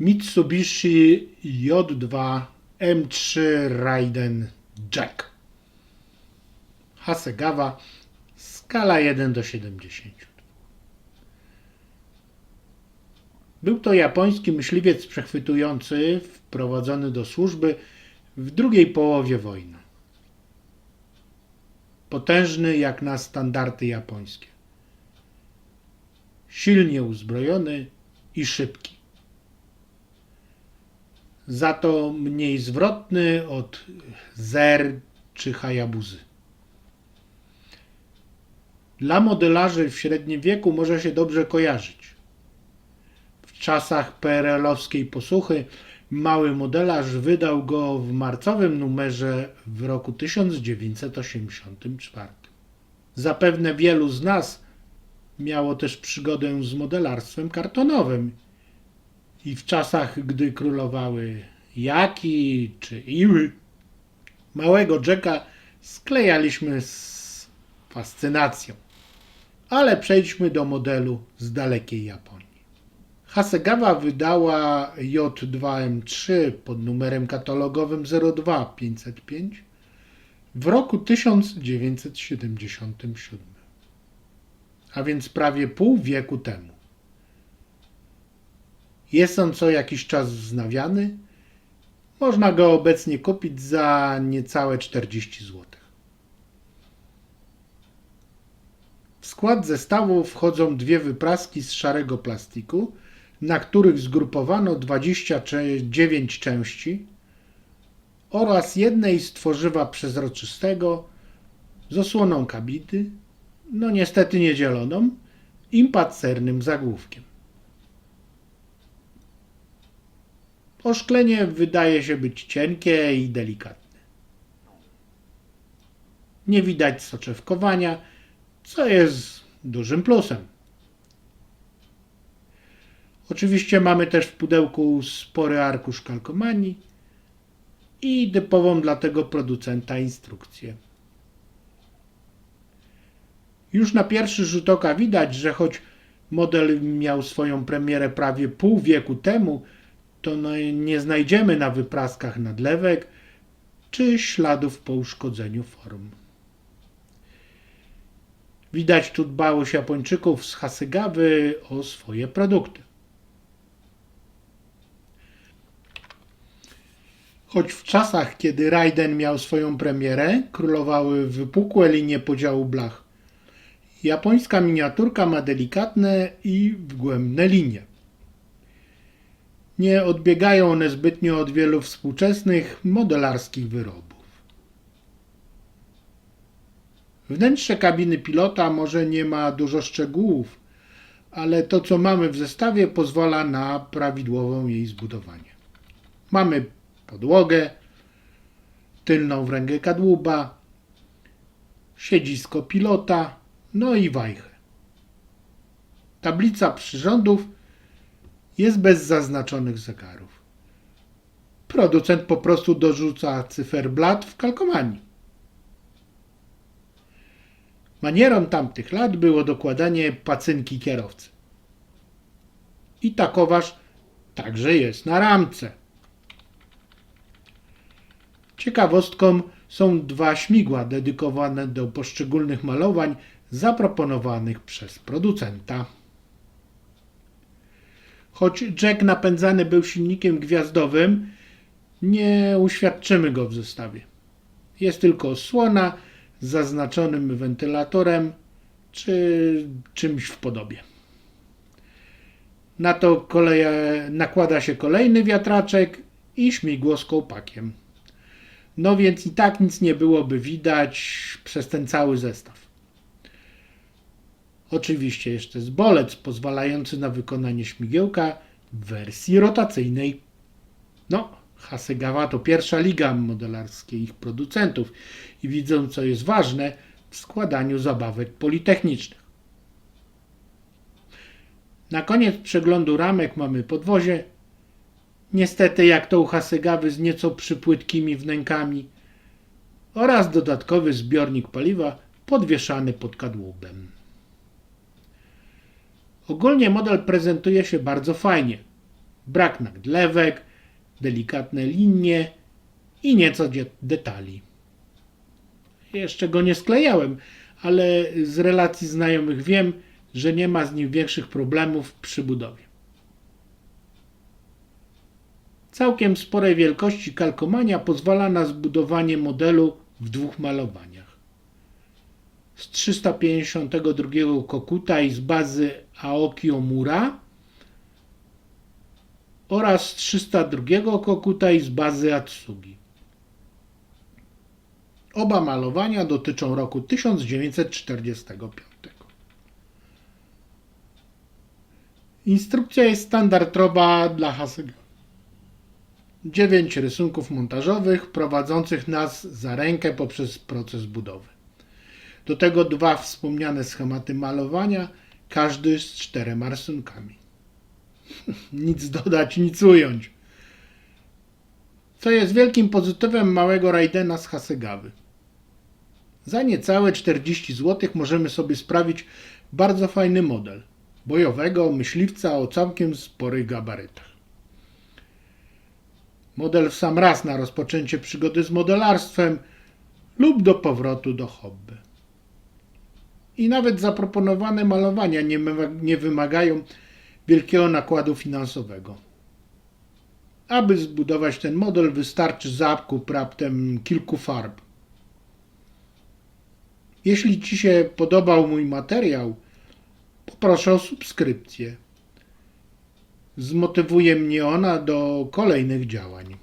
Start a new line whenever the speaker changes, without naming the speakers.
Mitsubishi J2 M3 Raiden Jack. Hasegawa skala 1 do 70. Był to japoński myśliwiec przechwytujący wprowadzony do służby w drugiej połowie wojny. Potężny jak na standardy japońskie. Silnie uzbrojony i szybki. Za to mniej zwrotny od Zer czy Hayabuzy. Dla modelarzy w średnim wieku może się dobrze kojarzyć. W czasach PRL-owskiej posłuchy mały modelarz wydał go w marcowym numerze w roku 1984. Zapewne wielu z nas miało też przygodę z modelarstwem kartonowym i w czasach, gdy królowały Jaki czy Iły, małego Jacka sklejaliśmy z fascynacją. Ale przejdźmy do modelu z dalekiej Japonii. Hasegawa wydała J2M3 pod numerem katalogowym 02505 w roku 1977, a więc prawie pół wieku temu. Jest on co jakiś czas wznawiany. Można go obecnie kupić za niecałe 40 zł. W skład zestawu wchodzą dwie wypraski z szarego plastiku, na których zgrupowano 29 części oraz jednej z tworzywa przezroczystego z osłoną kabiny, no niestety niedzieloną, i zagłówkiem. Oszklenie wydaje się być cienkie i delikatne. Nie widać soczewkowania, co jest dużym plusem. Oczywiście mamy też w pudełku spory arkusz kalkomanii i typową dla tego producenta instrukcję. Już na pierwszy rzut oka widać, że choć model miał swoją premierę prawie pół wieku temu, to nie znajdziemy na wypraskach nadlewek czy śladów po uszkodzeniu form. Widać tu dbałość Japończyków z Hasegawy o swoje produkty. Choć w czasach, kiedy Raiden miał swoją premierę, królowały wypukłe linie podziału blach. Japońska miniaturka ma delikatne i wgłębne linie. Nie odbiegają one zbytnio od wielu współczesnych modelarskich wyrobów. Wnętrze kabiny pilota może nie ma dużo szczegółów, ale to co mamy w zestawie pozwala na prawidłową jej zbudowanie. Mamy podłogę, tylną wręgę kadłuba, siedzisko pilota, no i wajchę. Tablica przyrządów jest bez zaznaczonych zegarów. Producent po prostu dorzuca cyferblat w kalkomanii. Manierą tamtych lat było dokładanie pacynki kierowcy. I takoważ także jest na ramce. Ciekawostką są dwa śmigła dedykowane do poszczególnych malowań zaproponowanych przez producenta. Choć Jack napędzany był silnikiem gwiazdowym, nie uświadczymy go w zestawie. Jest tylko osłona z zaznaczonym wentylatorem czy czymś w podobie. Na to koleje, nakłada się kolejny wiatraczek i śmigło z kołpakiem. No więc i tak nic nie byłoby widać przez ten cały zestaw. Oczywiście jeszcze jest bolec pozwalający na wykonanie śmigiełka w wersji rotacyjnej. No, Hasegawa to pierwsza liga modelarskich producentów i widzą, co jest ważne w składaniu zabawek politechnicznych. Na koniec przeglądu ramek mamy podwozie. Niestety, jak to u Hasegawy z nieco przypłytkimi wnękami oraz dodatkowy zbiornik paliwa podwieszany pod kadłubem. Ogólnie model prezentuje się bardzo fajnie. brak nadlewek, delikatne linie i nieco detali. Jeszcze go nie sklejałem, ale z relacji znajomych wiem, że nie ma z nim większych problemów przy budowie. Całkiem sporej wielkości kalkomania pozwala na zbudowanie modelu w dwóch malowaniach. Z 352 Kokuta z bazy Aoki Omura oraz z 302 Kokuta z bazy Atsugi. Oba malowania dotyczą roku 1945. Instrukcja jest standardowa dla Hasegawa. Dziewięć rysunków montażowych prowadzących nas za rękę poprzez proces budowy. Do tego dwa wspomniane schematy malowania, każdy z czterema rysunkami. nic dodać, nic ująć. Co jest wielkim pozytywem małego Raidena z Hasegawy. Za niecałe 40 zł możemy sobie sprawić bardzo fajny model bojowego myśliwca o całkiem sporych gabarytach. Model w sam raz na rozpoczęcie przygody z modelarstwem lub do powrotu do hobby. I nawet zaproponowane malowania nie, wyma- nie wymagają wielkiego nakładu finansowego. Aby zbudować ten model wystarczy zakup raptem kilku farb. Jeśli Ci się podobał mój materiał, poproszę o subskrypcję. Zmotywuje mnie ona do kolejnych działań.